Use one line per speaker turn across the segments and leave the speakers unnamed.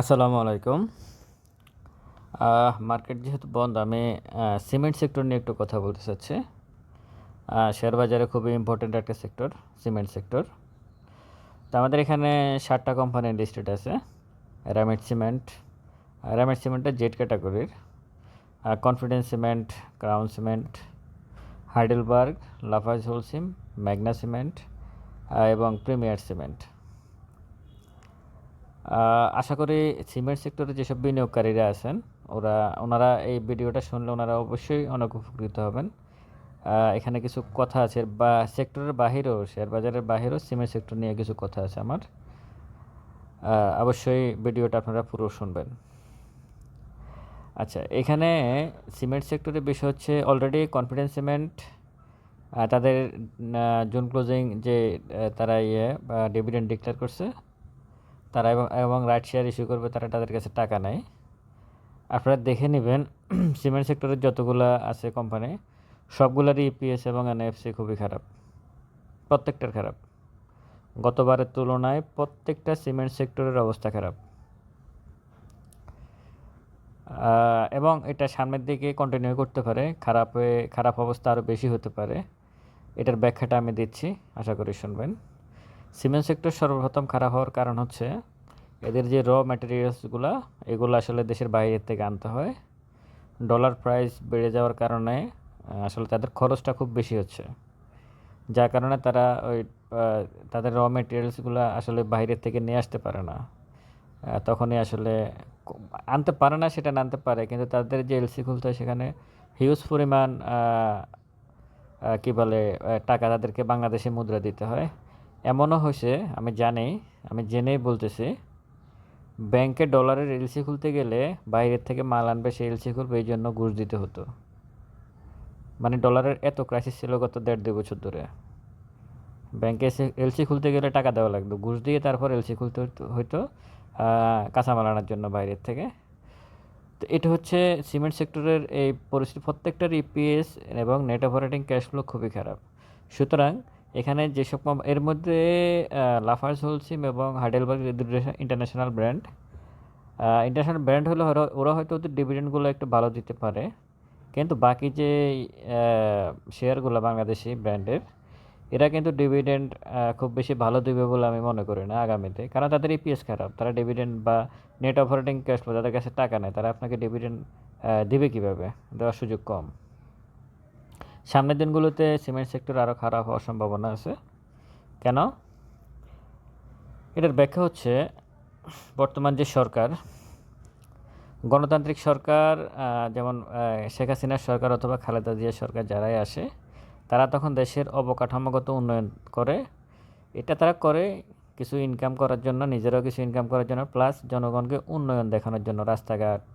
আসসালামু আলাইকুম। মার্কেট যেহেতু বন্ধ, আমি সিমেন্ট সেক্টর নিয়ে একটু কথা বলতে চাচ্ছি। শেয়ার বাজারে খুবই ইম্পর্ট্যান্ট একটা সেক্টর, সিমেন্ট সেক্টর। তো আমাদের এখানে ষাটটা কোম্পানি লিস্টেড আছে র্যামেট সিমেন্ট র্যামেট সিমেন্টের জেড ক্যাটাগরির Confidence cement Crown cement Heidelberg Lafarge Holcim Magna cement এবং প্রিমিয়ার সিমেন্ট আশা করি সিমেন্ট সেক্টরে যেসব বিনিয়োগকারীরা আছেন, ওরা, ওনারা এই ভিডিওটা শুনলে ওনারা অবশ্যই অনেক উপকৃত হবেন। এখানে কিছু কথা আছে, বা সেক্টরের বাহিরেও, শেয়ার বাজারের বাহিরেও সিমেন্ট সেক্টর নিয়ে কিছু কথা আছে আমার। অবশ্যই ভিডিওটা আপনারা পুরো শুনবেন। আচ্ছা এখানে সিমেন্ট সেক্টরের বিষয় হচ্ছে অলরেডি কনফিডেন্স সিমেন্ট তাদের জুন ক্লোজিং যে তারা ইয়ে বা ডিভিডেন্ড ডিক্লেয়ার করছে তারা এবং এবং রাইট শেয়ার ইস্যু করবে, তারা তাদের কাছে টাকা নেয়। আপনারা দেখে নেবেন সিমেন্ট সেক্টরের যতগুলো আছে কোম্পানি সবগুলোরই ইপিএস এবং এনএফসি খুবই খারাপ, প্রত্যেকটার খারাপ। গতবারের তুলনায় প্রত্যেকটা সিমেন্ট সেক্টরের অবস্থা খারাপ। এবং এটা সামনের দিকে কন্টিনিউ করতে পারে, খারাপ খারাপ অবস্থা আরও বেশি হতে পারে। এটার ব্যাখ্যাটা আমি দিচ্ছি, আশা করি শুনবেন। সিমেন্ট সেক্টর সর্বপ্রথম খারাপ হওয়ার কারণ হচ্ছে এদের যে র ম্যাটেরিয়ালসগুলো এগুলো আসলে দেশের বাইরের থেকে আনতে হয়। ডলার প্রাইস বেড়ে যাওয়ার কারণে আসলে তাদের খরচটা খুব বেশি হচ্ছে। যার কারণে তারা ওই তাদের র মেটেরিয়ালসগুলো আসলে বাইরের থেকে নিয়ে আসতে পারে না। তখনই আসলে আনতে পারে না সেটা আনতে পারে। কিন্তু তাদের যে এলসি খুলতে হয় সেখানে হিউজ পরিমাণ আহ, বলে টাকা তাদেরকে বাংলাদেশে মুদ্রা দিতে হয়। এমনও হয়েছে, আমি জানি, আমি জেনেই বলতেছি, ব্যাংকে ডলারের এলসি খুলতে গেলে বাইরের থেকে মাল আনবে সেই এলসি খুলবে, এই জন্য ঘুষ দিতে হতো। মানে ডলারের এত ক্রাইসিস ছিল গত দেড় দুই বছর ধরে। ব্যাংকে এলসি খুলতে গেলে টাকা দেওয়া লাগতো, ঘুষ দিয়ে তারপর এলসি খুলতে হয়তো কাঁচামাল আনার জন্য বাইরের থেকে। তো এটা হচ্ছে সিমেন্ট সেক্টরের এই পরিস্থিতি, প্রত্যেকটার ইপিএস এবং নেট অপারেটিং ক্যাশ ফ্লো খুবই খারাপ। সুতরাং এখানে যেসব এর মধ্যে লাফার্স হোলসিম এবং Heidelberg international brand international brand হলে ওরা হয়তো ওদের ডিভিডেন্ডগুলো একটু ভালো দিতে পারে। কিন্তু বাকি যে শেয়ারগুলো বাংলাদেশি ব্র্যান্ডের এরা কিন্তু ডিভিডেন্ড খুব বেশি ভালো দেবে বলে আমি মনে করি না আগামীতে। কারণ তাদের ইপিএস খারাপ। তারা ডিভিডেন্ড বা নেট অপারেটিং ক্যাশ ফ্লো তাদের কাছে টাকা নেই, তারা আপনাকে ডিভিডেন্ড দিবে কীভাবে? দেওয়ার সুযোগ কম। সামনের দিনগুলোতে সিমেন্ট সেক্টর আরও খারাপ হওয়ার সম্ভাবনা আছে। কেন? এটার ব্যাখ্যা হচ্ছে, বর্তমান যে সরকার, গণতান্ত্রিক সরকার যেমন শেখ হাসিনার সরকার অথবা খালেদা জিয়ার সরকার যারাই আসে, তারা তখন দেশের অবকাঠামোগত উন্নয়ন করে। এটা তারা করে কিছু ইনকাম করার জন্য, নিজেরাও কিছু ইনকাম করার জন্য প্লাস জনগণকে উন্নয়ন দেখানোর জন্য রাস্তাঘাট,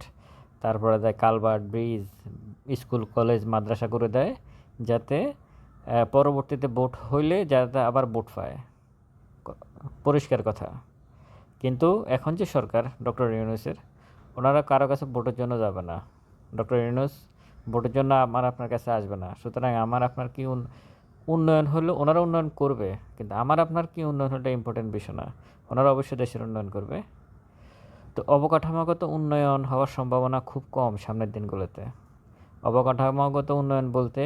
তারপরে দেয় কালভার্ট, ব্রিজ, স্কুল, কলেজ, মাদ্রাসা করে দেয়। যাতে পরবর্তীতে ভোট হইলে যাতে আবার ভোট পায়। পরিষ্কার কথা। কিন্তু এখন যে সরকার, ডক্টর ইউনুসের, ওনারা কারও কাছে ভোটের জন্য যাবে না। ডক্টর ইউনুস, ভোটের জন্য আমার আপনার কাছে আসবে না। সুতরাং আমার আপনার কি উন্নয়ন হলো ওনারা উন্নয়ন করবে, কিন্তু আমার আপনার কি উন্নয়ন হলো ইম্পর্টেন্ট বিষয় না। ওনারা অবশ্যই দেশের উন্নয়ন করবে। তো অবকাঠামোগত উন্নয়ন হওয়ার সম্ভাবনা খুব কম সামনের দিনগুলোতে। অবকাঠামোগত উন্নয়ন বলতে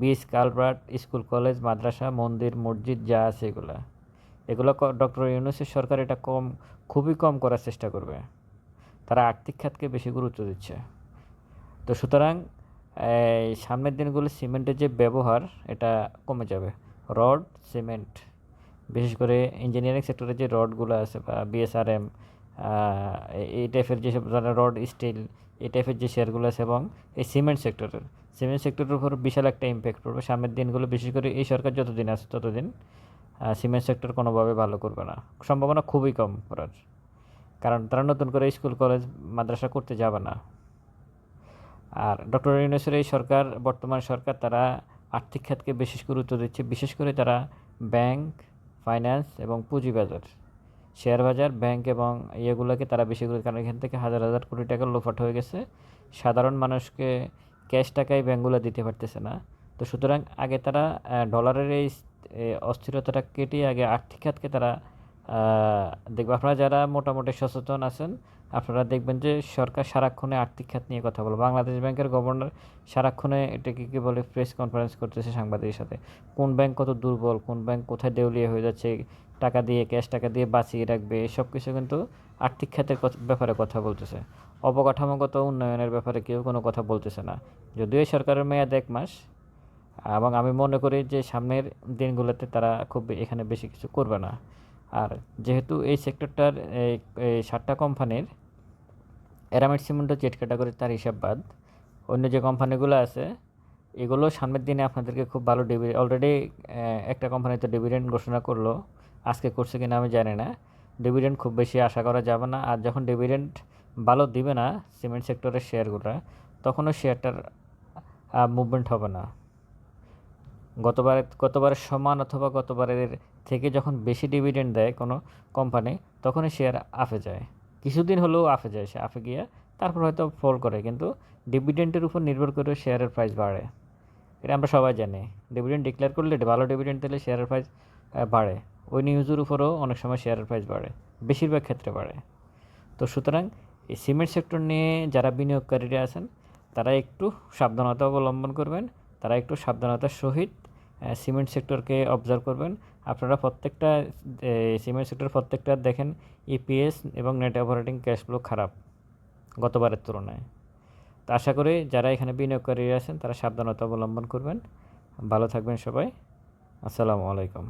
বিচ কালভার্ট, স্কুল, কলেজ, মাদ্রাসা, মন্দির, মসজিদ, যা আছে এগুলা। এগুলো ডক্টর ইউনুসের সরকার এটা কম, খুবই কম করার চেষ্টা করবে। তারা আর্থিক খাতকে বেশি গুরুত্ব দিচ্ছে। তো সুতরাং সামনের দিনগুলো সিমেন্টের যে ব্যবহার, এটা কমে যাবে। রড, সিমেন্ট, বিশেষ করে ইঞ্জিনিয়ারিং সেক্টরে যে রডগুলো আছে বা বিএসআরএম এই টাইপের যেসব রড, স্টিল, এই টাইপের যে শেয়ারগুলো আছে এবং এই সিমেন্ট সেক্টরের সিমেন্ট সেক্টরের উপর বিশাল একটা ইম্প্যাক্ট পড়বে। সামনের দিনগুলো বিশেষ করে এই সরকার যতদিন আছে ততদিন সিমেন্ট সেক্টর কোনোভাবে ভালো করবে না। সম্ভাবনা খুবই কম করার। কারণ তারা নতুন করে স্কুল কলেজ মাদ্রাসা করতে যাবে না। আর ডক্টর ইউনুসের এই সরকার, বর্তমান সরকার, তারা আর্থিক খাতকে বিশেষ গুরুত্ব দিচ্ছে। বিশেষ করে তারা ব্যাংক ফাইন্যান্স এবং পুঁজিবাজার শেয়ার বাজার ব্যাংক এবং ইয়েগুলোকে তারা বেশি গুরুত্ব কারণ এখান থেকে হাজার হাজার কোটি টাকা লোফাট হয়ে গেছে। সাধারণ মানুষকে ক্যাশ টাকায় ব্যাংকগুলো দিতে পারতেছে না। তো সুতরাং আগে তারা ডলারের এই অস্থিরতাটা কেটে আগে আর্থিক খাতকে তারা দেখবেন আপনারা যারা মোটামুটি সচেতন আছেন, আপনারা দেখবেন যে সরকার সারাক্ষণে আর্থিক খাত নিয়ে কথা বলে। বাংলাদেশ ব্যাংকের গভর্নর সারাক্ষণে এটাকে কী বলে, প্রেস কনফারেন্স করতেছে সাংবাদিকের সাথে। কোন ব্যাংক কত দুর্বল, কোন ব্যাংক কোথায় দেউলিয়া হয়ে যাচ্ছে টাকা দিয়ে ক্যাশ টাকা দিয়ে বাঁচিয়ে রাখবে, এসব কিছু কিন্তু আর্থিক খাতের ব্যাপারে কথা বলতেছে। অবকাঠামোগত উন্নয়নের ব্যাপারে কেউ কোনো কথা বলতেছে না। যদিও সরকারের মেয়াদ এক মাস, এবং আমি মনে করি যে সামনের দিনগুলোতে তারা খুব এখানে বেশি কিছু করবে না। আর যেহেতু এই সেক্টরটার এই সাতটা কোম্পানির অ্যারামিড সিমেন্টও জেট ক্যাটাগরি তার হিসাব বাদ, অন্য যে কোম্পানিগুলো আছে, এগুলো সামনের দিনে আপনাদেরকে খুব ভালো ডিভি অলরেডি একটা কোম্পানি তো ডিভিডেন্ড ঘোষণা করল। আজকে করছে কিনা আমি জানি না। ডিভিডেন্ড খুব বেশি আশা করা যাবে না। আর যখন ডিভিডেন্ড ভালো দিবে না সিমেন্ট সেক্টরের শেয়ারগুলো তখনও শেয়ারটার মুভমেন্ট হবে না। গতবারের গতবারের সমান অথবা গতবারের থেকে যখন বেশি ডিভিডেন্ড দেয় কোনো কোম্পানি তখনই শেয়ার আফে যায়। কিছুদিন হলেও আফে যায় সে আফে গিয়ে তারপর হয়তো ফল করে। কিন্তু ডিভিডেন্টের উপর নির্ভর করে শেয়ারের প্রাইস বাড়ে। এটা আমরা সবাই জানি। ডিভিডেন্ড ডিক্লেয়ার করলে ভালো ডিভিডেন্ড দিলে শেয়ারের প্রাইস বাড়ে। ওই নিউজের উপরও অনেক সময় শেয়ারের প্রাইস বাড়ে, বেশিরভাগ ক্ষেত্রে বাড়ে। তো সুতরাং এই সিমেন্ট সেক্টর নিয়ে যারা বিনিয়োগকারীরা আছেন, তারা একটু সাবধানতা অবলম্বন করবেন, তারা একটু সাবধানতার সহিত সিমেন্ট সেক্টরকে অবজার্ভ করবেন। আপনারা প্রত্যেকটা সিমেন্ট সেক্টর প্রত্যেকটা দেখেন ইপিএস এবং নেট অপারেটিং ক্যাশ ফ্লো খারাপ গতবারের তুলনায়। তো আশা করি যারা এখানে বিনিয়োগকারী আছেন, তারা সাবধানতা অবলম্বন করবেন। ভালো থাকবেন সবাই। আসসালামু আলাইকুম।